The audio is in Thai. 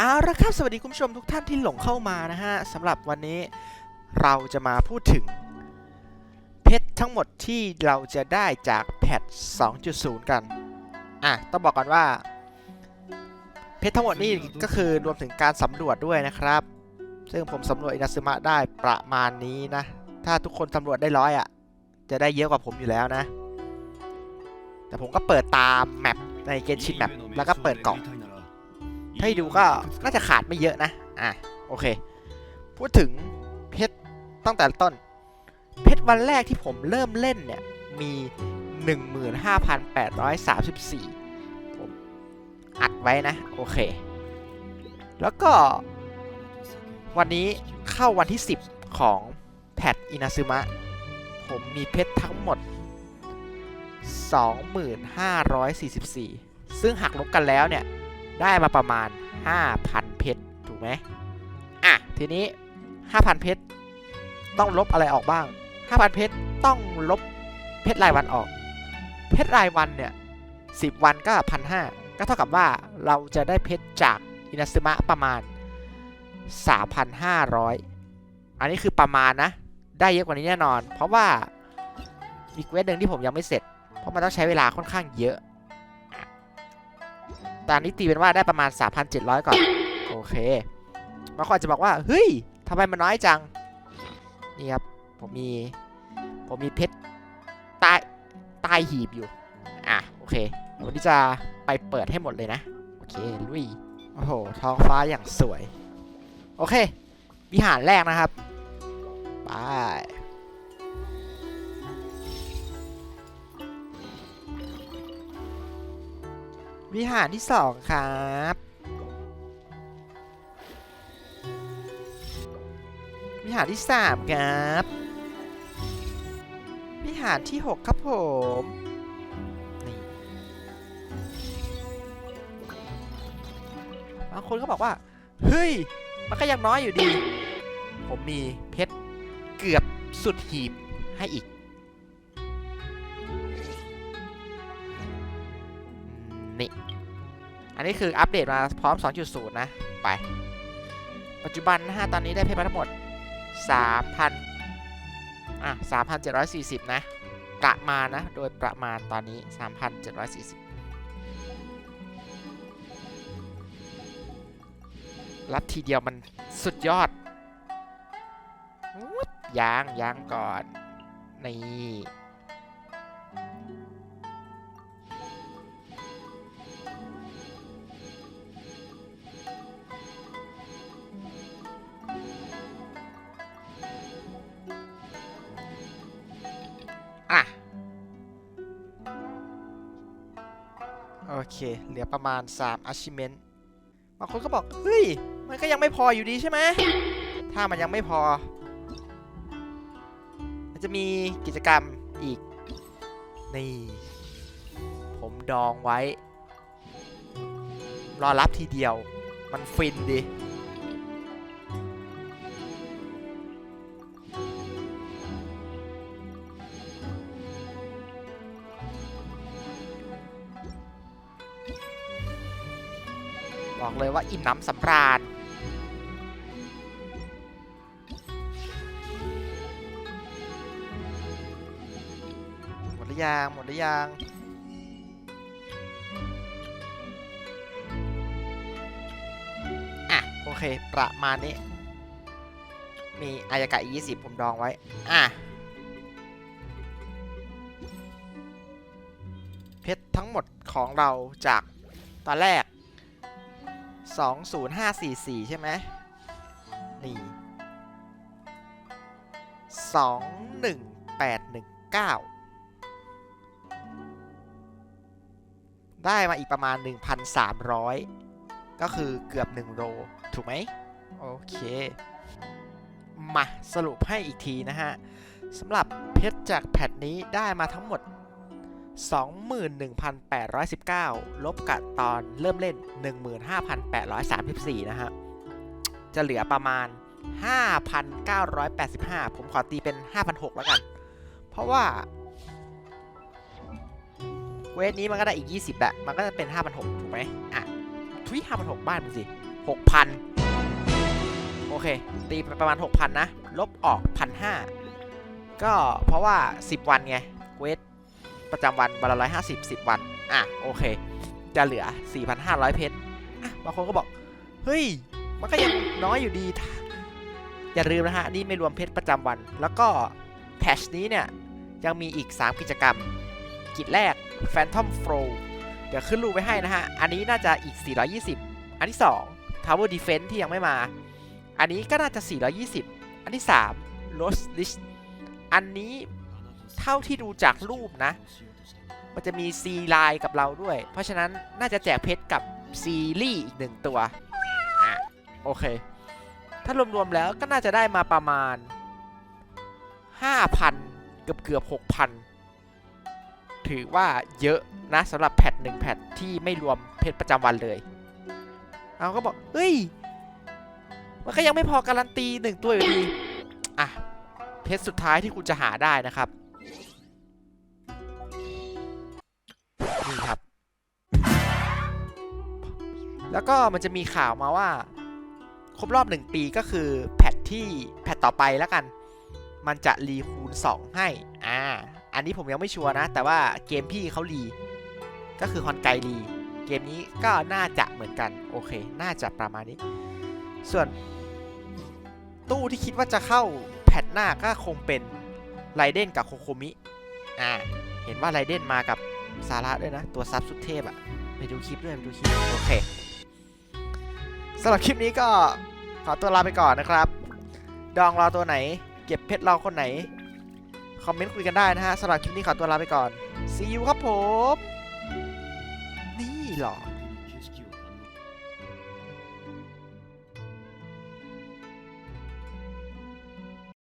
เอาละครับสวัสดีคุณผู้ชมทุกท่านที่หลงเข้ามานะฮะสำหรับวันนี้เราจะมาพูดถึง เพชรทั้งหมดที่เราจะได้จากแพท 2.0 กัน อะ ต้องบอกก่อนว่า เพชรทั้งหมดนี่ก็คือรวมถึงการสำรวจด้วยนะครับ ซึ่งผมสำรวจอินาซึมะได้ประมาณนี้นะ ถ้าทุกคนสำรวจได้ร้อยอะ จะได้เยอะกว่าผมอยู่แล้วนะ แต่ผมก็เปิดตามแมปในเกนชินแมปแล้วก็เปิดกล่อง ถ้าให้ดูก็น่าจะขาดไม่เยอะนะ อะ โอเค พูดถึงเพชรตั้งแต่ต้น เพชรวันแรกที่ผมเริ่มเล่นเนี่ย มี 15,834 ผมอัดไว้นะ โอเค แล้วก็ วันนี้เข้าวันที่ 10 ของแพทอินาซึมะ ผมมีเพชรทั้งหมด 2544 ซึ่งหักลบกันแล้วเนี่ย ได้มาประมาณ 5,000 เพชรถูกไหมอะ ทีนี้ 5,000 เพชรต้องลบอะไรออกบ้าง 5,000 เพชรต้องลบเพชรรายวันออก เพชรรายวันเนี่ย10 วันก็ 1,500 ก็เท่ากับว่าเราจะได้เพชรจากอินาซึมะประมาณ 3,500 อันนี้คือประมาณนะ ได้เยอะกว่านี้แน่นอน เพราะว่าอีกเวทหนึ่งที่ผมยังไม่เสร็จ เพราะมันต้องใช้เวลาค่อนข้างเยอะ ตอนนี้ตีเป็นว่าได้ประมาณ 3,700 ก่อน โอเคบางคนอาจจะบอกว่า เฮ้ยทำไมมันน้อยจัง นี่ครับ ผมมี ผมมีเพชรใต้ใต้หีบอยู่ อะ โอเค วันนี้จะไปเปิดให้หมดเลยนะ โอเค ลุย โอ้โห ท้องฟ้าอย่างสวย โอเค วิหารแรกนะครับ ไป วิหารที่สองครับวิหารที่สามครับวิหารที่หกครับผมบางคนก็บอกว่า เฮ้ย มันก็ยังน้อยอยู่ดี ผมมีเพชรเกือบสุดหีบให้อีก นี่ อันนี้คืออัปเดตมาพร้อม 2.0 นะ ไป ปัจจุบันนะฮะตอนนี้ได้เพชรมาทั้งหมด 3,000 อะ 3,740 นะ ประมาณนะ โดยประมาณตอนนี้ 3,740รับทีเดียวมันสุดยอดยยางยางก่อน นี่ เค เหลือประมาณ 3 achievement บางคนก็บอก เฮ้ย มันก็ยังไม่พออยู่ดีใช่ไหม ถ้ามันยังไม่พอ มันจะมีกิจกรรมอีก นี่ ผมดองไว้ รอรับทีเดียว มันฟินดิ บอกเลยว่าอิ่มน้ำสำราญหมดหรือยังหมดหรือยังอะโอเค ประมาณนี้ มีอายากะอี20ผมดองไว้ อะเพชรทั้งหมดของเราจากตอนแรก 20544 ใช่ไหมนี่ 21819 ได้มาอีกประมาณ 1,300 ก็คือเกือบ1โลถูกไหมโอเค มาสรุปให้อีกทีนะฮะสำหรับเพชรจากแพทนี้ได้มาทั้งหมด 21,819 ลบกับตอนเริ่มเล่น 15,834 นะฮะ จะเหลือประมาณ 5,985 ผมขอตีเป็น 5,600 แล้วกัน เพราะว่า เวทนี้มันก็ได้อีก 20แหละมันก็จะเป็น 5,600 ถูกไหมอะ ทุย5,600 บ้านมึงสิห6,000 โอเค ตีไปประมาณ 6,000 นะ ลบออก 1,500 ก็เพราะว่า 10 วันไง เวท ประจำวันวันละ150 10วัน อะโอเค จะเหลือ 4,500 เพชรอะบางคนก็บอก เฮ้ย มันก็ยังน้อยอยู่ดี อย่าลืมนะฮะ นี่ไม่รวมเพชรประจำวัน แล้วก็แพชนี้เนี่ย ยังมีอีก 3 กิจกรรม กิจแรก Phantom Flow เดี๋ยวขึ้นรูปไว้ให้นะฮะ อันนี้น่าจะอีก 420 อันที่ 2 Tower Defense ที่ยังไม่มา อันนี้ก็น่าจะ 420 อันที่ 3 Lost List อันนี้ เท่าที่ดูจากรูปนะ มันจะมี C line กับเราด้วย เพราะฉะนั้นน่าจะแจกเพชรกับซีรีส์อีกหนึ่งตัวอะโอเค ถ้ารวมๆแล้วก็น่าจะได้มาประมาณ 5,000 เกือบเกือบ6,000 ถือว่าเยอะนะสำหรับแพทหนึ่งแพทที่ไม่รวมเพชรประจำวันเลย เอาก็บอก เฮ้ย มันก็ยังไม่พอการันตีหนึ่งตัวอยู่ดี อะ เพชรสุดท้ายที่คุณจะหาได้นะครับ แล้วก็มันจะมีข่าวมาว่า ครบรอบหนึ่งปีก็คือแพทที่แพทต่อไปแล้วกัน มันจะรีคูณ 2 ให้ อ่า อันนี้ผมยังไม่ชัวร์นะ แต่ว่าเกมพี่เขารีก็คือฮอนไกรีเกมนี้ก็น่าจะเหมือนกันโอเค น่าจะประมาณนี้ ส่วน ตู้ที่คิดว่าจะเข้าแพทหน้าก็คงเป็นไรเดนกับโคโคมิอ่าเห็นว่าไรเดนมากับซาระด้วยนะ ตัวซับสุดเทพอะไปดูคลิปด้วยไปดูคลิปโอเค สำหรับคลิปนี้ก็ขอตัวลาไปก่อนนะครับ ดองรอตัวไหน เก็บเพชรเราคนไหน คอมเมนต์คุยกันได้นะฮะสำหรับคลิปนี้ขอตัวลาไปก่อน see you ครับผม นี่หรอ